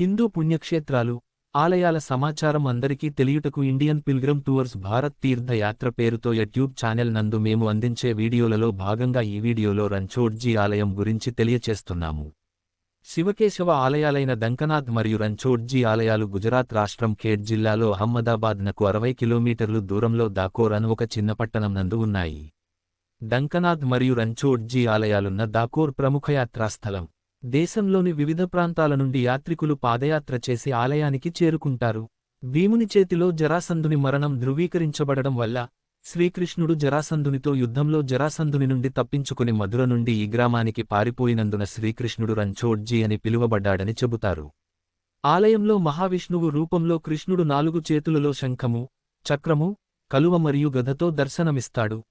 హిందూ పుణ్యక్షేత్రాలు ఆలయాల సమాచారం అందరికీ తెలియుటకు Indian pilgrim tours Bharat Tirthayatra పేరుతో యూట్యూబ్ ఛానల్ నందు మేము అందించే వీడియోలలో భాగంగా ఈ వీడియోలో రంచోడ్జీ ఆలయం గురించి తెలియచేస్తున్నాము. శివకేశవ ఆలయాలైన దంకనాథ్ మరియు రంచోడ్జీ ఆలయాలు గుజరాత్ రాష్ట్రం ఖేడ్ జిల్లాలో అహ్మదాబాద్ నకు అరవై కిలోమీటర్లు దూరంలో దాకోర్ అను ఒక చిన్న పట్టణం నందు ఉన్నాయి. దంకనాథ్ మరియు రంచోడ్జీ ఆలయాలున్న దాకోర్ ప్రముఖ యాత్రాస్థలం. దేశంలోని వివిధ ప్రాంతాల నుండి యాత్రికులు పాదయాత్ర చేసి ఆలయానికి చేరుకుంటారు. భీముని చేతిలో జరాసంధుని మరణం ధృవీకరించబడడం వల్ల శ్రీకృష్ణుడు జరాసంధునితో యుద్ధంలో జరాసంధుని నుండి తప్పించుకుని మధుర నుండి ఈ గ్రామానికి పారిపోయినందున శ్రీకృష్ణుడు రంచోడ్జీ అని పిలువబడ్డాడని చెబుతారు. ఆలయంలో మహావిష్ణువు రూపంలో కృష్ణుడు నాలుగు చేతులలో శంఖము చక్రము కలువ మరియు గదతో దర్శనమిస్తాడు.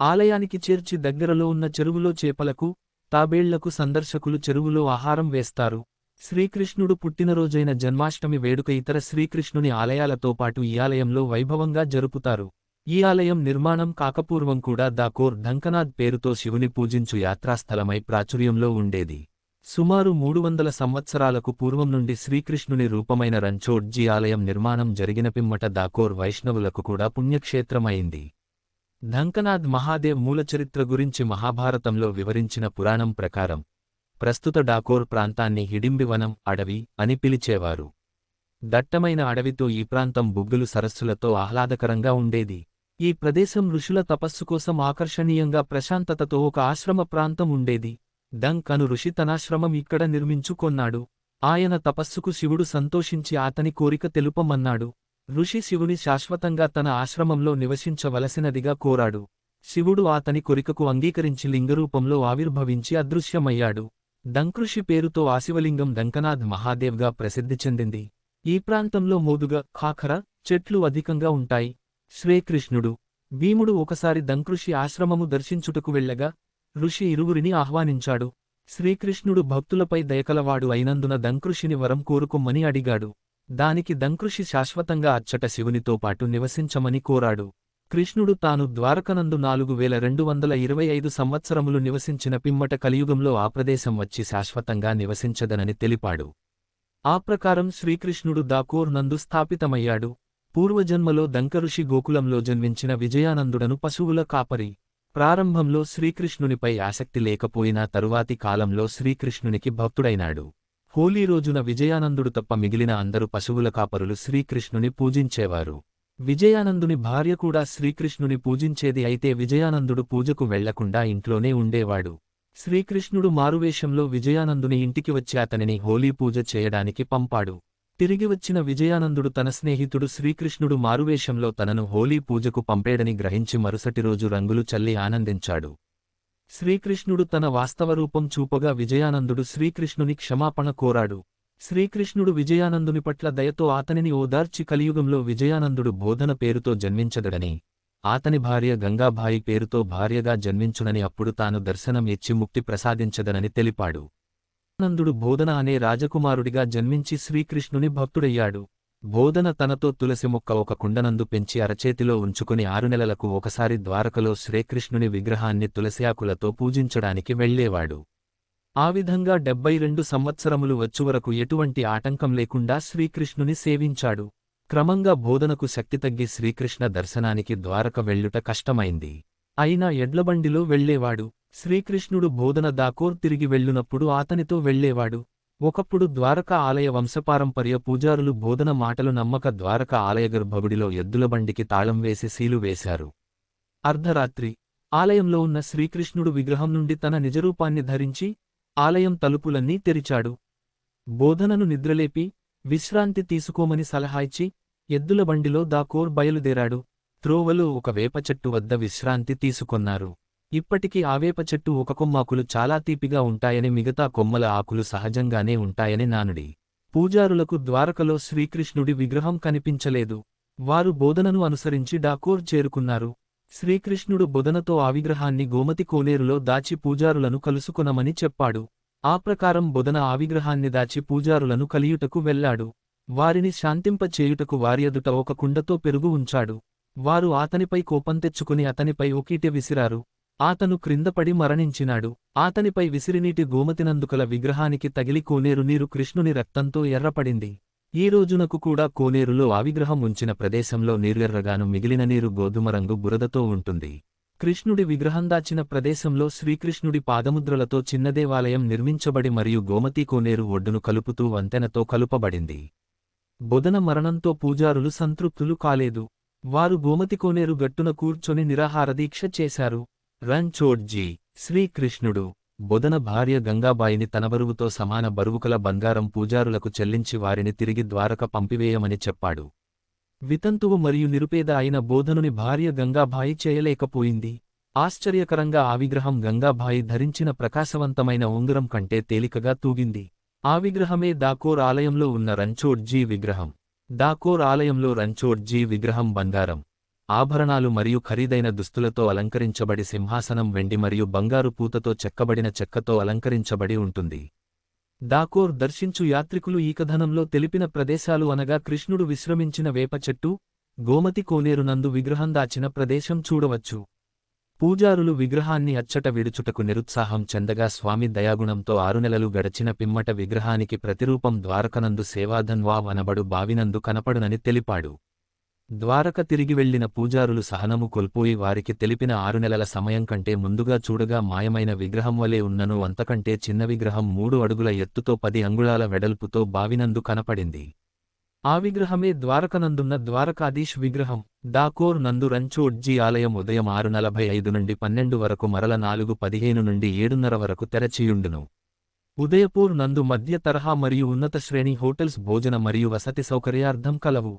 ఆలయానికి చేర్చి దగ్గరలో ఉన్న చెరువులో చేపలకు తాబేళ్ళకు సందర్శకులు చెరువులో ఆహారం వేస్తారు. శ్రీకృష్ణుడు పుట్టినరోజైన జన్మాష్టమి వేడుక ఇతర శ్రీకృష్ణుని ఆలయాలతో పాటు ఈ ఆలయంలో వైభవంగా జరుపుతారు. ఈ ఆలయం నిర్మాణం కాకపూర్వం కూడా దాకోర్ ధంకనాథ్ పేరుతో శివుని పూజించు యాత్రాస్థలమై ప్రాచుర్యంలో ఉండేది. సుమారు మూడు వందల సంవత్సరాలకు పూర్వం నుండి శ్రీకృష్ణుని రూపమైన రంచోడ్జీ ఆలయం నిర్మాణం జరిగిన పిమ్మట దాకోర్ వైష్ణవులకు కూడా పుణ్యక్షేత్రమైంది. ధంకనాథ్ మహాదేవ్ మూలచరిత్ర గురించి మహాభారతంలో వివరించిన పురాణం ప్రకారం ప్రస్తుత డాకోర్ ప్రాంతాన్ని హిడింబివనం అడవి అని పిలిచేవారు. దట్టమైన అడవితో ఈ ప్రాంతం బుగ్గులు సరస్సులతో ఆహ్లాదకరంగా ఉండేది. ఈ ప్రదేశం ఋషుల తపస్సు కోసం ఆకర్షణీయంగా ప్రశాంతతతో ఒక ఆశ్రమ ప్రాంతం ఉండేది. డంక్ అను ఋషి తనాశ్రమం ఇక్కడ నిర్మించుకొన్నాడు. ఆయన తపస్సుకు శివుడు సంతోషించి అతని కోరిక తెలుపమన్నాడు. ఋషి శివుని శాశ్వతంగా తన ఆశ్రమంలో నివసించవలసినదిగా కోరాడు. శివుడు అతని కొరికకు అంగీకరించి లింగరూపంలో ఆవిర్భవించి అదృశ్యమయ్యాడు. దంకృషి పేరుతో ఆశివలింగం దంకనాథ్ మహాదేవ్గా ప్రసిద్ధి చెందింది. ఈ ప్రాంతంలో మోదుగ ఖాఖర చెట్లు అధికంగా ఉంటాయి. శ్రీకృష్ణుడు భీముడు ఒకసారి దంకృషి ఆశ్రమము దర్శించుటకు వెళ్ళగా ఋషి ఇరువురిని ఆహ్వానించాడు. శ్రీకృష్ణుడు భక్తులపై దయకలవాడు అయినందున దంకృషిని వరం కోరుకొమ్మని అడిగాడు. దానికి దంకృషి శాశ్వతంగా అచ్చట శివునితో పాటు నివసించమని కోరాడు. కృష్ణుడు తాను ద్వారకనందు నాలుగు వేల రెండు వందల ఇరవై ఐదు సంవత్సరములు నివసించిన పిమ్మట కలియుగంలో ఆ ప్రదేశం వచ్చి శాశ్వతంగా నివసించదనని తెలిపాడు. ఆ ప్రకారం శ్రీకృష్ణుడు దాకోర్ నందు స్థాపితమయ్యాడు. పూర్వజన్మలో దంకఋషి గోకులంలో జన్మించిన విజయానందుడను పశువుల కాపరి. ప్రారంభంలో శ్రీకృష్ణునిపై ఆసక్తి లేకపోయినా తరువాతి కాలంలో శ్రీకృష్ణునికి భక్తుడైనాడు. హోలీ రోజున విజయానందుడు తప్ప మిగిలిన అందరు పశువుల కాపరులు శ్రీకృష్ణుని పూజించేవారు. విజయానందుని భార్య కూడా శ్రీకృష్ణుని పూజించేది అయితే విజయానందుడు పూజకు వెళ్ళకుండా ఇంట్లోనే ఉండేవాడు. శ్రీకృష్ణుడు మారువేషంలో విజయానందుని ఇంటికి వచ్చి అతనిని హోలీ పూజ చేయడానికి పంపాడు. తిరిగి వచ్చిన విజయానందుడు తన స్నేహితుడు శ్రీకృష్ణుడు మారువేషంలో తనను హోలీ పూజకు పంపేడని గ్రహించి మరుసటి రోజు రంగులు చల్లి ఆనందించాడు. శ్రీకృష్ణుడు తన వాస్తవరూపం చూపగా విజయానందుడు శ్రీకృష్ణుని క్షమాపణ కోరాడు. శ్రీకృష్ణుడు విజయానందుని పట్ల దయతో అతనిని ఓదార్చి కలియుగంలో విజయానందుడు బోధన పేరుతో జన్మించదడని ఆతని భార్య గంగాభాయి పేరుతో భార్యగా జన్మించునని అప్పుడు తాను దర్శనం ఇచ్చి ముక్తి ప్రసాదించదనని తెలిపాడు. ఆనందుడు బోధన అనే రాజకుమారుడిగా జన్మించి శ్రీకృష్ణుని భక్తుడయ్యాడు. బోధన తనతో తులసి మొక్క ఒక కుండనందు పెంచి అరచేతిలో ఉంచుకుని ఆరు నెలలకు ఒకసారి ద్వారకలో శ్రీకృష్ణుని విగ్రహాన్ని తులసియాకులతో పూజించడానికి వెళ్ళేవాడు ఆ విధంగా డెబ్బై రెండు సంవత్సరములు వచ్చువరకు ఎటువంటి ఆటంకం లేకుండా శ్రీకృష్ణుని సేవించాడు. క్రమంగా బోధనకు శక్తి తగ్గి శ్రీకృష్ణ దర్శనానికి ద్వారక వెళ్ళుట కష్టమైంది. అయినా ఎడ్లబండిలో వెళ్ళేవాడు శ్రీకృష్ణుడు బోధన దాకోర్ తిరిగి వెళ్ళునప్పుడు అతనితో వెళ్ళేవాడు ఒకప్పుడు ద్వారక ఆలయ వంశపారంపర్య పూజారులు బోధన మాటలు నమ్మక ద్వారక ఆలయ గర్భగుడిలో ఎద్దులబండికి తాళం వేసి సీలు వేశారు. అర్ధరాత్రి. ఆలయంలో ఉన్న శ్రీకృష్ణుడు విగ్రహం నుండి తన నిజరూపాన్ని ధరించి ఆలయం తలుపులన్నీ తెరిచాడు. బోధనను నిద్రలేపి విశ్రాంతి తీసుకోమని సలహా ఇచ్చి ఎద్దుల బండిలో దాకోర్ బయలుదేరాడు. త్రోవలో ఒక వేప చెట్టు వద్ద విశ్రాంతి తీసుకొన్నారు. ఇప్పటికీ ఆవేప చెట్టు ఒక కొమ్మాకులు చాలా తీపిగా ఉంటాయని మిగతా కొమ్మల ఆకులు సహజంగానే ఉంటాయని నానుడి. పూజారులకు ద్వారకలో శ్రీకృష్ణుడి విగ్రహం కనిపించలేదు. వారు బోధనను అనుసరించి డాకోర్ చేరుకున్నారు. శ్రీకృష్ణుడు బొదనతో ఆ విగ్రహాన్ని గోమతి కోనేరులో దాచి పూజారులను కలుసుకొనమని చెప్పాడు. ఆ ప్రకారం బొదన ఆ విగ్రహాన్ని దాచి పూజారులను కలియుటకు వెళ్ళాడు వారిని శాంతింపచేయుటకు వారియదుట వారి ఎదుట ఒక కుండతో పెరుగు ఉంచాడు. వారు అతనిపై కోపం తెచ్చుకుని అతనిపై ఒకీటె విసిరారు. ఆతను క్రిందపడి మరణించినాడు. ఆతనిపై విసిరినీటి గోమతినందుకల విగ్రహానికి తగిలి కోనేరు నీరు కృష్ణుని రక్తంతో ఎర్రపడింది. ఈ రోజునకు కూడా కోనేరులో ఆవిగ్రహం ఉంచిన ప్రదేశంలో నీరెర్రగాను మిగిలిన నీరు గోధుమ రంగు బురదతో ఉంటుంది. కృష్ణుడి విగ్రహం దాచిన ప్రదేశంలో శ్రీకృష్ణుడి పాదముద్రలతో చిన్న దేవాలయం నిర్మించబడి మరియు గోమతీ కోనేరు ఒడ్డును కలుపుతూ వంతెనతో కలుపబడింది. బుధన మరణంతో పూజారులు సంతృప్తులు కాలేదు. వారు గోమతి కోనేరు గట్టున కూర్చొని నిరాహారదీక్ష చేశారు. రంచోడ్జీ శ్రీకృష్ణుడు బొదన భార్య గంగాబాయిని తనబరువుతో సమాన బరువుకల బంగారం పూజారులకు చెల్లించి వారిని తిరిగి ద్వారక పంపివేయమని చెప్పాడు. వితంతువు మరియు నిరుపేద అయిన బోధనుని భార్య గంగాబాయి చేయలేకపోయింది. ఆశ్చర్యకరంగా ఆ విగ్రహం గంగాబాయి ధరించిన ప్రకాశవంతమైన ఉంగరం కంటే తేలికగా తూగింది. ఆ విగ్రహమే దాకోర్ ఆలయంలో ఉన్న రంచోడ్జీ విగ్రహం. దాకోర్ ఆలయంలో రంచోడ్జీ విగ్రహం బంగారం. ఆభరణాలు మరియు ఖరీదైన దుస్తులతో అలంకరించబడి సింహాసనం వెండి మరియు బంగారు పూతతో చెక్కబడిన చెక్కతో అలంకరించబడి ఉంటుంది. దాకోర్ దర్శించు యాత్రికులు ఈ కథనంలో తెలిపిన ప్రదేశాలు అనగా కృష్ణుడు విశ్రమించిన వేప చెట్టు గోమతి కోనేరునందు విగ్రహం దాచిన ప్రదేశం చూడవచ్చు. పూజారులు విగ్రహాన్ని అచ్చట విడుచుటకు నిరుత్సాహం చెందగా స్వామి దయాగుణంతో ఆరు నెలలు గడచిన పిమ్మట విగ్రహానికి ప్రతిరూపం ద్వారకనందు సేవాధన్వా వనబడు బావినందు కనపడునని తెలిపాడు. ద్వారక తిరిగి వెళ్ళిన పూజారులు సహనము కోల్పోయి వారికి తెలిపిన ఆరు నెలల సమయం కంటే ముందుగా చూడగా మాయమైన విగ్రహం వలె ఉన్నను అంతకంటే చిన్న విగ్రహం మూడు అడుగుల ఎత్తుతో పది అంగుళాల వెడల్పుతో బావినందు కనపడింది. ఆ విగ్రహమే ద్వారకనందున్న ద్వారకాధీష్ విగ్రహం. దాకోర్ నందు రంచోడ్జీ ఆలయం ఉదయం ఆరు నలభై ఐదు నుండి పన్నెండు వరకు మరల నాలుగు పదిహేను నుండి ఏడున్నర వరకు తెరచియుండును. ఉదయపూర్ నందు మధ్య తరహా మరియు ఉన్నత శ్రేణి హోటల్స్ భోజన మరియు వసతి సౌకర్యార్థం కలవు.